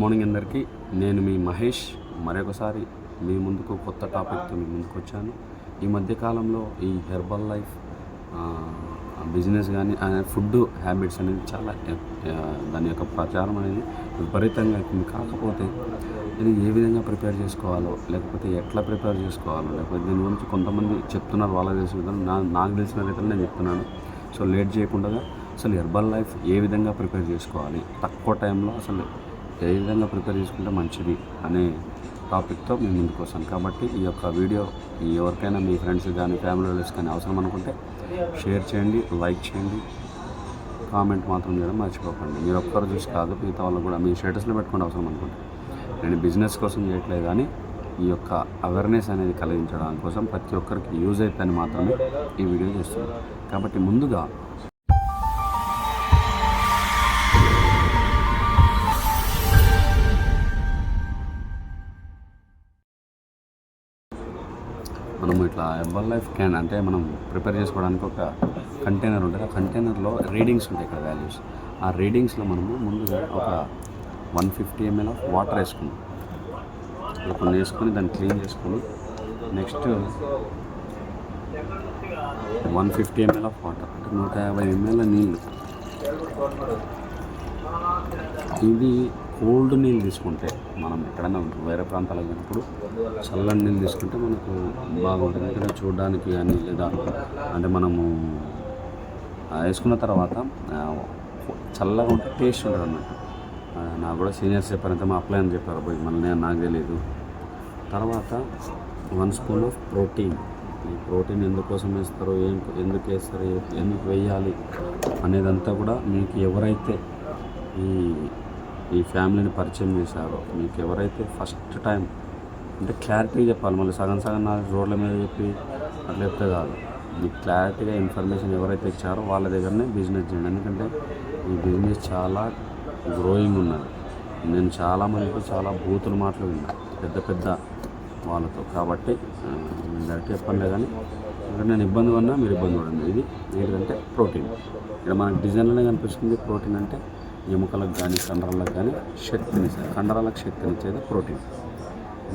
Morning అందరికీ. నేను మీ మహేష్. మరొకసారి మీ ముందుకు కొత్త టాపిక్తో మీ ముందుకు వచ్చాను. ఈ మధ్యకాలంలో ఈ హెర్బల్ లైఫ్ బిజినెస్ కానీ ఫుడ్ హ్యాబిట్స్ అనేది చాలా దాని యొక్క ప్రచారం అనేది విపరీతంగా అవుతుంది కాకపోతే ఇది ఏ విధంగా ప్రిపేర్ చేసుకోవాలో లేకపోతే ఎట్లా ప్రిపేర్ చేసుకోవాలో లేకపోతే దీని గురించి కొంతమంది చెప్తున్నారు వాళ్ళకి తెలిసిన విధానం. నా నాకు తెలిసిన రీతిలో నేను చెప్తున్నాను. సో లేట్ చేయకుండా అసలు హెర్బల్ లైఫ్ ఏ విధంగా ప్రిపేర్ చేసుకోవాలి? తక్కువ టైంలో అసలు ఏ విధంగా ప్రిపేర్ చేసుకుంటే మంచిది అనే టాపిక్తో మేము ముందుకు వస్తాం. కాబట్టి ఈ యొక్క వీడియో ఎవరికైనా మీ ఫ్రెండ్స్ కానీ ఫ్యామిలీ మెంబర్స్ కానీ అవసరం అనుకుంటే షేర్ చేయండి లైక్ చేయండి కామెంట్ మాత్రం చేయడం మర్చిపోకండి. మీరు ఒక్కరు చూసి కాదు మిగతా వాళ్ళు కూడా మీ స్టేటస్లో పెట్టుకోండి అవసరం అనుకుంటే. నేను బిజినెస్ కోసం చేయట్లేదు కానీ ఈ యొక్క అవేర్నెస్ అనేది కలిగించడం కోసం ప్రతి ఒక్కరికి యూజ్ అవుతుందని మాత్రమే ఈ వీడియో చేస్తున్నాను. కాబట్టి ముందుగా మనము ఇట్లా ఎవ్వర్ లైఫ్ క్యాన్ అంటే మనం ప్రిపేర్ చేసుకోవడానికి ఒక కంటైనర్ ఉంటుంది. ఆ కంటైనర్లో రీడింగ్స్ ఉంటాయి ఇక్కడ వాల్యూస్. ఆ రీడింగ్స్లో మనము ముందుగా ఒక one fifty ML of water వేసుకున్నాం ఇలా కొన్ని వేసుకొని దాన్ని క్లీన్ చేసుకొని next one fifty ML of water అంటే నూట యాభై ఎంఎల్ నీళ్ళు. ఇది కోల్డ్ నీళ్ళు తీసుకుంటే మనం ఎక్కడైనా వేరే ప్రాంతాలకు వెళ్ళినప్పుడు చల్లని నీళ్ళు తీసుకుంటే మనకు బాగుంటుంది. ఎందుకంటే చూడడానికి కానీ లేదా అంటే మనము వేసుకున్న తర్వాత చల్లగా ఉంటే టేస్ట్ ఉంటుంది అన్నట్టు. నాకు కూడా సీనియర్స్ చెప్పారంటే మా అప్లై అని చెప్పారు పోయి మళ్ళీ నేను నాకు తెలియదు తర్వాత వన్ స్పూన్ ఆఫ్ ప్రోటీన్. ఈ ప్రోటీన్ ఎందుకోసం వేస్తారు ఏం ఎందుకు వేస్తారు ఎందుకు వేయాలి అనేదంతా కూడా మీకు ఎవరైతే ఈ ఈ ఫ్యామిలీని పరిచయం చేశారో మీకు ఎవరైతే ఫస్ట్ టైం అంటే క్లారిటీ చెప్పాలి మళ్ళీ సగం సగం నా రోడ్ల మీద చెప్పి అట్లా చెప్తే కాదు. మీకు క్లారిటీగా ఇన్ఫర్మేషన్ ఎవరైతే ఇచ్చారో వాళ్ళ దగ్గరనే బిజినెస్ చేయండి. ఎందుకంటే ఈ బిజినెస్ చాలా గ్రోయింగ్ ఉన్నది. నేను చాలా మందితో చాలా బూతులు మాటలు విన్నా పెద్ద పెద్ద వాళ్ళతో. కాబట్టి నేను డైరెక్ట్ చెప్పనులే కానీ ఇక్కడ నేను ఇబ్బంది పడినా మీరు ఇబ్బంది పడండి ఇది ఏంటంటే ప్రోటీన్. ఇక్కడ మనకు డిజైన్లోనే కనిపిస్తుంది ప్రోటీన్ అంటే ఎముకలకు కానీ కండరాలకు కానీ శక్తిని కండరాలకు శక్తిని ఇచ్చేది ప్రోటీన్.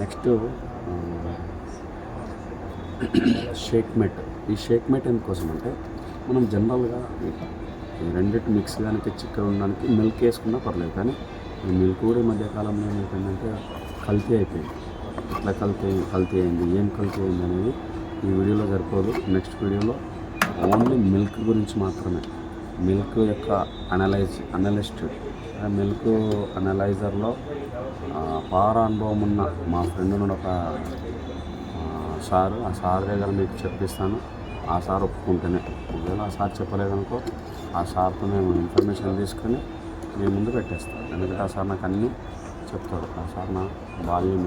నెక్స్ట్ షేక్మెట్. ఈ షేక్మెట్ ఎందుకోసం అంటే మనం జనరల్గా రెండింటి రెండిటి మిక్స్ కానీ చిక్కగా ఉండడానికి మిల్క్ వేసుకున్నా పర్లేదు కానీ ఈ మిల్క్ కూడా ఈ మధ్యకాలంలో ఏమైపోయిందంటే కల్తీ అయిపోయింది. ఎట్లా కల్తీ కల్తీ అయింది. ఏం కల్తీ అయింది అనేది ఈ వీడియోలో సరిపోదు. నెక్స్ట్ వీడియోలో ఓన్లీ మిల్క్ గురించి మాత్రమే. మిల్క్ యొక్క అనలైజ్ అనలిస్ట్ మిల్క్ అనలైజర్లో పార అనుభవం ఉన్న మా ఫ్రెండ్ నుండి ఒక సారు. ఆ సార్ దగ్గర మీకు చెప్పిస్తాను. ఆ సార్ ఒప్పుకుంటేనే. ఒకవేళ ఆ సార్ చెప్పలేదనుకో ఆ సార్తో మేము ఇన్ఫర్మేషన్ తీసుకొని మీ ముందు పెట్టేస్తాను ఎందుకంటే ఆ సార్ నాకు అన్నీ చెప్తాడు. ఆ సార్ నా బాల్యం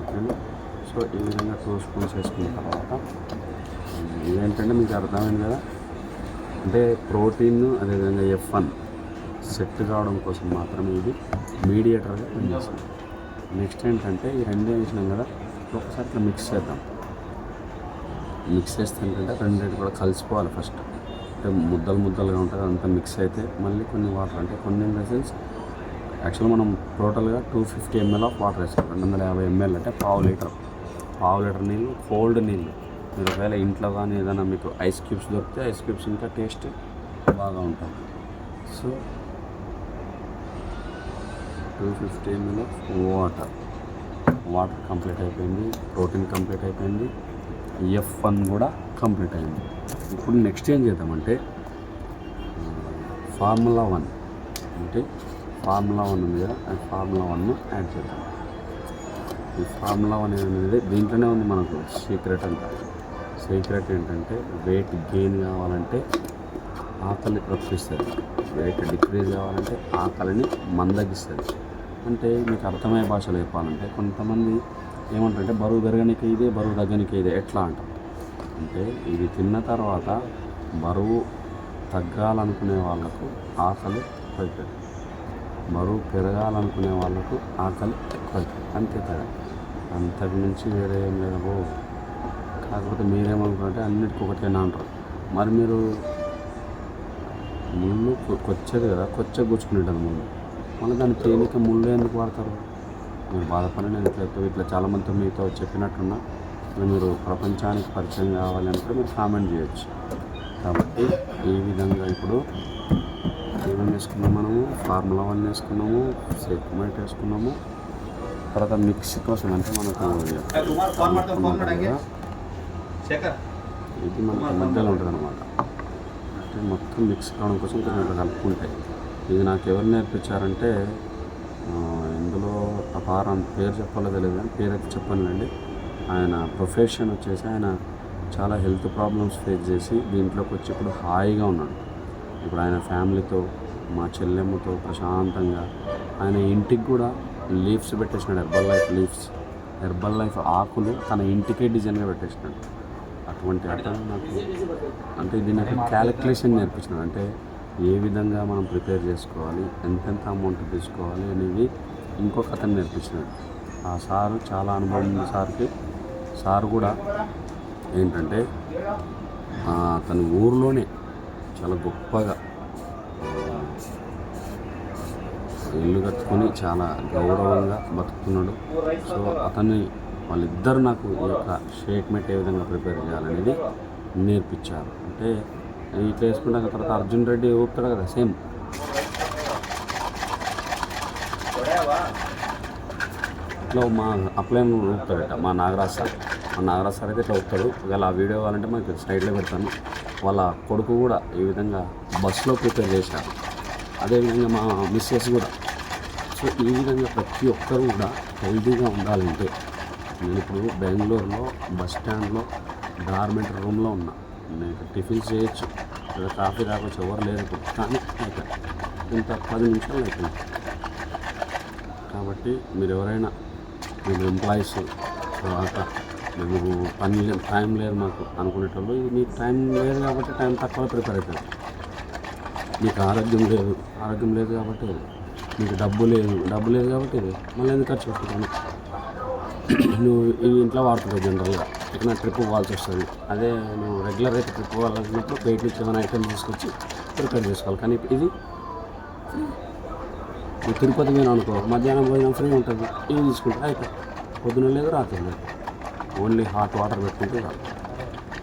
ఓకేనా? సో ఈ విధంగా టూ స్పూన్స్ వేసుకున్న తర్వాత ఇదేంటంటే మీకు అర్థమైంది కదా? అంటే ప్రోటీన్ అదేవిధంగా ఎఫ్ వన్ సెట్ కావడం కోసం మాత్రమే ఇది మీడియేటర్గా పనిచేస్తుంది. నెక్స్ట్ ఏంటంటే ఈ రెండే వేసినాం కదా ఒకసారి ఇట్లా మిక్స్ చేద్దాం. మిక్స్ చేస్తే ఏంటంటే రెండింటి కూడా కలిసిపోవాలి ఫస్ట్ అంటే ముద్దలు ముద్దలుగా ఉంటుంది అంతా మిక్స్ అయితే మళ్ళీ కొన్ని వాటర్ అంటే కొన్ని ఇన్ సెన్స్ యాక్చువల్ మనం టోటల్గా two fifty ML of water వేస్తాం రెండు వందల యాభై ఎంఎల్ అంటే పావు లీటర్. పావు లీటర్ నీళ్ళు కోల్డ్ నీళ్ళు. మీరు ఒకవేళ ఇంట్లో కానీ ఏదైనా మీకు ఐస్ క్యూబ్స్ దొరికితే ఐస్ క్యూబ్స్ ఇంకా టేస్ట్ బాగా ఉంటుంది. So two fifty minutes water. Water complete అయిపోయింది. ప్రోటీన్ కంప్లీట్ అయిపోయింది. ఎఫ్ వన్ కూడా కంప్లీట్ అయింది. ఇప్పుడు నెక్స్ట్ ఏం చేద్దామంటే ఫార్ములా వన్. అంటే ఫార్ములా వన్ ఉంది కదా ఆ ఫార్ములా వన్ యాడ్ చేద్దాం. ఈ ఫార్ములా వన్ అనేది దీంట్లోనే ఉంది మనకు సీక్రెట్ అంట సీక్రెట్ ఏంటంటే వెయిట్ గెయిన్ కావాలంటే ఆకలి రప్పిస్తుంది వెయిట్ డిక్రీజ్ కావాలంటే ఆకలిని మందగిస్తుంది. అంటే మీకు అర్థమయ్యే భాషలో చెప్పాలంటే కొంతమంది ఏమంటారంటే బరువు పెరగనికి ఇదే బరువు తగ్గనికి ఇదే ఎట్లా అంటారు? అంటే ఇది తిన్న తర్వాత బరువు తగ్గాలనుకునే వాళ్ళకు ఆకలి ఎక్కువైపోయింది బరువు పెరగాలనుకునే వాళ్ళకు ఆకలి ఎక్కువైపోయింది అంతే తేడా. అంతకు మించి వేరే ఏం లేదు కాకపోతే మీరేమనుకుంటే అన్నిటికీ ఒకటేనా అంటారు. మరి మీరు ముళ్ళు కొచ్చేది కదా కొచ్చ గుచ్చుకునేటది ముళ్ళు మళ్ళీ దాన్ని తేలిక ముళ్ళు ఎందుకు వాడతారు? మీరు బాధపడి నేను ఇట్లా ఇట్లా- చాలామంది మీతో చెప్పినట్టున్నా. మరి మీరు ప్రపంచానికి పరిచయం కావాలి అంటే మీరు కామెంట్ చేయొచ్చు. కాబట్టి ఈ విధంగా ఇప్పుడు ఏమేమి వేసుకున్నాం మనము? ఫార్ములా వన్ వేసుకున్నాము సెగ్మెంట్ వేసుకున్నాము. తర్వాత మిక్స్ కోసం అంటే మనకు ఇది మనకు మధ్యలో ఉంటుంది అనమాట అంటే మొత్తం మిక్స్ కావడం కోసం కొంచెం ఇట్లా కలుపుకుంటాయి ఇది నాకు ఎవరు నేర్పించారంటే ఇందులో ఆ పార పేరు చెప్పాలో తెలియదు కానీ పేరు అయితే చెప్పనులేండి. ఆయన ప్రొఫెషన్ వచ్చేసి ఆయన చాలా హెల్త్ ప్రాబ్లమ్స్ ఫేస్ చేసి దీంట్లోకి వచ్చి ఇప్పుడు హాయిగా ఉన్నాడు. ఇప్పుడు ఆయన ఫ్యామిలీతో మా చెల్లెమ్మతో ప్రశాంతంగా ఆయన ఇంటికి కూడా leaves పెట్టేసినాడు herbal life leaves herbal life ఆకులు తన ఇంటికే డిజైన్గా పెట్టేసినాడు. అటువంటి అతను నాకు అంటే ఇది నాకు క్యాలిక్యులేషన్ నేర్పించినాడు అంటే ఏ విధంగా మనం ప్రిపేర్ చేసుకోవాలి ఎంతెంత అమౌంట్ తీసుకోవాలి అనేది ఇంకొక అతను నేర్పించినాడు ఆ సారు చాలా అనుభవం ఉంది సార్కి. సార్ కూడా ఏంటంటే తన ఊర్లోనే చాలా గొప్పగా ఇల్లు కట్టుకొని చాలా గౌరవంగా బతుకుతున్నాడు. సో అతన్ని వాళ్ళిద్దరు నాకు ఈ యొక్క షేక్ ఏ విధంగా ప్రిపేర్ చేయాలనేది నేర్పించారు. అంటే ఇట్లా వేసుకున్నాక తర్వాత అర్జున్ రెడ్డి ఊపుతాడు కదా సేమ్. ఇట్లా మా అప్లైన్ ఊపుతాడట మా నాగరాజ్ సార్. మా నాగరాజ్ సార్ అయితే ఇట్లా ఊపుతాడు. ఒకవేళ ఆ వీడియో కావాలంటే మనకి సైడ్లో పెడతాను. వాళ్ళ కొడుకు కూడా ఈ విధంగా బస్సులో ప్రిపేర్ చేశారు. అదేవిధంగా మా మిస్సెస్ కూడా. సో ఈ విధంగా ప్రతి ఒక్కరు కూడా హెల్తీగా ఉండాలంటే నేను ఇప్పుడు బెంగళూరులో బస్ స్టాండ్లో గార్మెంట్ రూమ్లో ఉన్నా. నేను టిఫిన్స్ చేయొచ్చు. లేదా కాఫీ తాగొచ్చు. ఎవరు లేరు ఇప్పుడు. కానీ ఇంత పది నిమిషాలు అయిపోయింది. కాబట్టి మీరు ఎవరైనా మీరు ఎంప్లాయీస్ తర్వాత మేము పని లేదు టైం లేదు మాకు అనుకునేటప్పుడు మీకు టైం లేదు కాబట్టి టైం తక్కువ ప్రిపేర్ అవుతుంది మీకు ఆరోగ్యం లేదు. ఆరోగ్యం లేదు కాబట్టి మీకు డబ్బు లేదు. డబ్బు లేదు కాబట్టి మళ్ళీ ఎందుకు ఖర్చు పెట్టుకోండి నువ్వు ఇవి ఇంట్లో వాడుతుంటావు జనరల్గా. ఎక్కడ ట్రిప్ పోవాల్సి వస్తుంది. అదే నువ్వు రెగ్యులర్ అయితే ట్రిప్ పోవాలనుకున్నప్పుడు బయట నుంచి ఏమైనా ఐటమ్ తీసుకొచ్చి ప్రిపేర్ చేసుకోవాలి. కానీ ఇది నువ్వు తిరుపతి పోయినా అనుకో మధ్యాహ్నం భోజనం ఫ్రీ ఉంటుంది. ఇవి తీసుకుంటే అయితే పొద్దున లేదు రాత్రి లేదు. ఓన్లీ హాట్ వాటర్ పెట్టుకుంటే చాలు.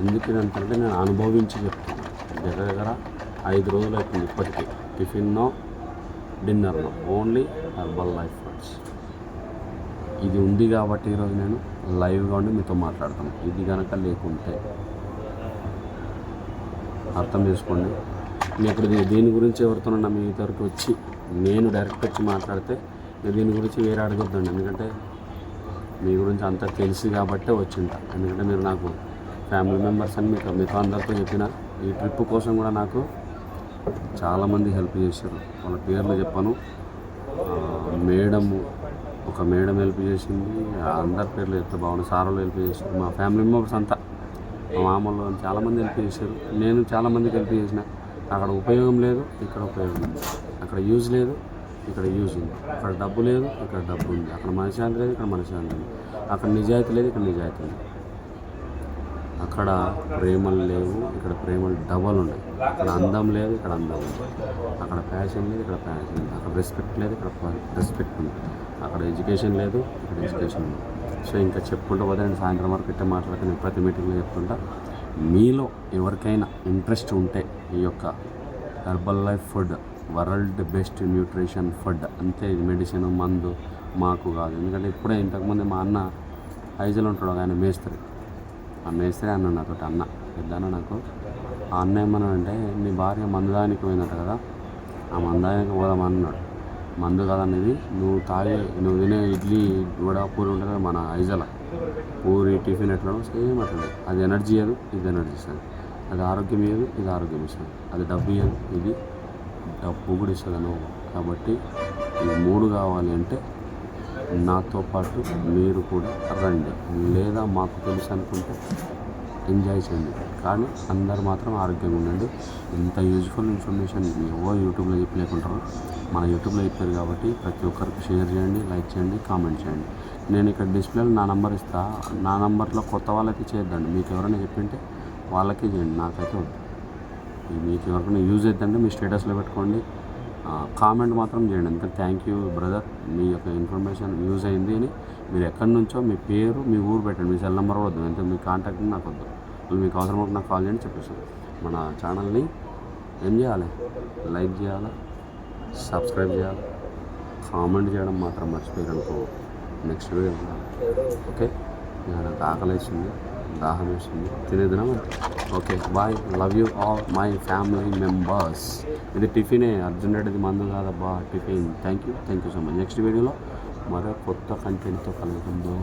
ఎందుకు అంటే నేను అనుభవించి చెప్తాను దగ్గర దగ్గర ఐదు రోజులు అవుతుంది ఇప్పటికీ. టిఫిన్నో డిన్నర్నో. ఓన్లీ హర్బల్ లైఫ్ ఫుడ్స్ ఇది ఉంది కాబట్టి ఈరోజు నేను లైవ్గా ఉండి మీతో మాట్లాడతాను. ఇది కనుక లేకుంటే అర్థం చేసుకోండి. నేను ఇప్పుడు దీని గురించి ఎవరితోనన్నా మీ దగ్గరికి వచ్చి నేను డైరెక్ట్ వచ్చి మాట్లాడితే దీని గురించి వేరే అడగొద్దండి. ఎందుకంటే మీ గురించి అంతా తెలిసి కాబట్టే వచ్చింట. ఎందుకంటే మీరు నాకు ఫ్యామిలీ మెంబర్స్ అని మీకు మీతో అందరితో చెప్పిన ఈ ట్రిప్ కోసం కూడా నాకు చాలామంది హెల్ప్ చేశారు. వాళ్ళ పేర్లు చెప్పాను. మేడము ఒక మేడం హెల్ప్ చేసింది అందరి పేర్లు చెప్తే బాగుంది సార్ వాళ్ళు హెల్ప్ చేశారు మా ఫ్యామిలీ మెంబర్స్ అంతా. మా మామూలు చాలామంది హెల్ప్ చేశారు నేను చాలామందికి హెల్ప్ చేసిన. అక్కడ ఉపయోగం లేదు ఇక్కడ ఉపయోగం ఉంది అక్కడ యూజ్ లేదు ఇక్కడ యూజ్ ఉంది. అక్కడ డబ్బు లేదు ఇక్కడ డబ్బు ఉంది. అక్కడ మనశ్శాంతి లేదు ఇక్కడ మనశ్శాంతి ఉంది. అక్కడ నిజాయితీ లేదు ఇక్కడ నిజాయితీ ఉంది. అక్కడ ప్రేమలు లేవు ఇక్కడ ప్రేమలు డబల్ ఉన్నాయి. అక్కడ అందం లేదు ఇక్కడ అందం ఉంది అక్కడ ప్యాషన్ లేదు ఇక్కడ ప్యాషన్ ఉంది అక్కడ రెస్పెక్ట్ లేదు ఇక్కడ రెస్పెక్ట్ ఉంది. అక్కడ ఎడ్యుకేషన్ లేదు ఇక్కడ ఎడ్యుకేషన్ ఉంది. సో ఇంకా చెప్పుకుంటూ పోతే నేను సాయంత్రం వరకు ఇట్టే మాట్లాడితే నేను ప్రతి మీటింగ్లో చెప్తుంటా మీలో ఎవరికైనా ఇంట్రెస్ట్ ఉంటే ఈ యొక్క herbal life food world best nutrition food అంతే ఇది మెడిసిన్ మందు మాకు కాదు. ఎందుకంటే ఇప్పుడే ఇంతకుముందు మా అన్న ఐజీలో ఉంటాడు ఆయన మేస్త్రి. ఆ మేస్త్రి అన్న నాతో అన్న పెద్ద అన్న నాకు. ఆ అన్న ఏమన్నాడంటే నీ భార్య మందుదానికి పోయిందట కదా ఆ మందానికి పోదాం అన్నాడు. మందు కాదనేది నువ్వు తాగే నువ్వు తినే ఇడ్లీ వడ పూరి ఉంటుంది కదా మన ఐజల. పూరి టిఫిన్ ఎట్లా సేమ్ అట్లా అది ఎనర్జీ ఇవ్వదు ఇది ఎనర్జీ ఇస్తుంది. అది ఆరోగ్యం ఇవ్వదు ఇది ఆరోగ్యం ఇస్తుంది. అది డబ్బు ఇవ్వదు ఇది డబ్బు కూడా ఇస్తుంది నువ్వు కాబట్టి ఈ మూడు కావాలి అంటే నాతో పాటు మీరు కూడా రండి. లేదా మాకు తెలుసు అనుకుంటే ఎంజాయ్ చేయండి. కానీ అందరు మాత్రం ఆరోగ్యంగా ఉండండి. ఇంత యూజ్ఫుల్ ఇన్ఫర్మేషన్ ఏవో యూట్యూబ్లో చెప్పలేకుంటారు మన యూట్యూబ్లో చెప్పారు కాబట్టి ప్రతి ఒక్కరికి షేర్ చేయండి లైక్ చేయండి కామెంట్ చేయండి. నేను ఇక్కడ డిస్ప్లేలో నా నంబర్ ఇస్తా. నా నంబర్లో కొత్త వాళ్ళకి చేద్దండి మీకు ఎవరైనా చెప్పింటే వాళ్ళకే చేయండి. నాకైతే వద్దు. మీకు ఎవరికైనా యూజ్ అవుతుందంటే మీ స్టేటస్లో పెట్టుకోండి. కామెంట్ మాత్రం చేయండి. ఎందుకంటే థ్యాంక్ యూ బ్రదర్ మీ యొక్క ఇన్ఫర్మేషన్ యూజ్ అయింది అని మీరు ఎక్కడి నుంచో మీ పేరు మీ ఊరు పెట్టండి. మీ సెల్ నెంబర్ వద్దు. అంటే మీ కాంటాక్ట్ నాకు వద్దు. మీకు అవసరం ఉంటే నాకు కాల్ చేయండి చెప్పేసాను మన ఛానల్ని ఏం చేయాలి? లైక్ చేయాలి? సబ్స్క్రైబ్ చేయాలి? కామెంట్ చేయడం మాత్రం మర్చిపోయారు అనుకో నెక్స్ట్ వీడియో ఓకే నాకు ఆకలి వేసింది. దాహం వేసింది తినేదినా okay bye. Love you all my family members ఇది టిఫినే. అర్జున్ రెడ్డిది మందు కాదబ్బా tiffin. Thank you thank you so much next వీడియోలో మరో కొత్త కంటెంట్తో కలుగుతుందో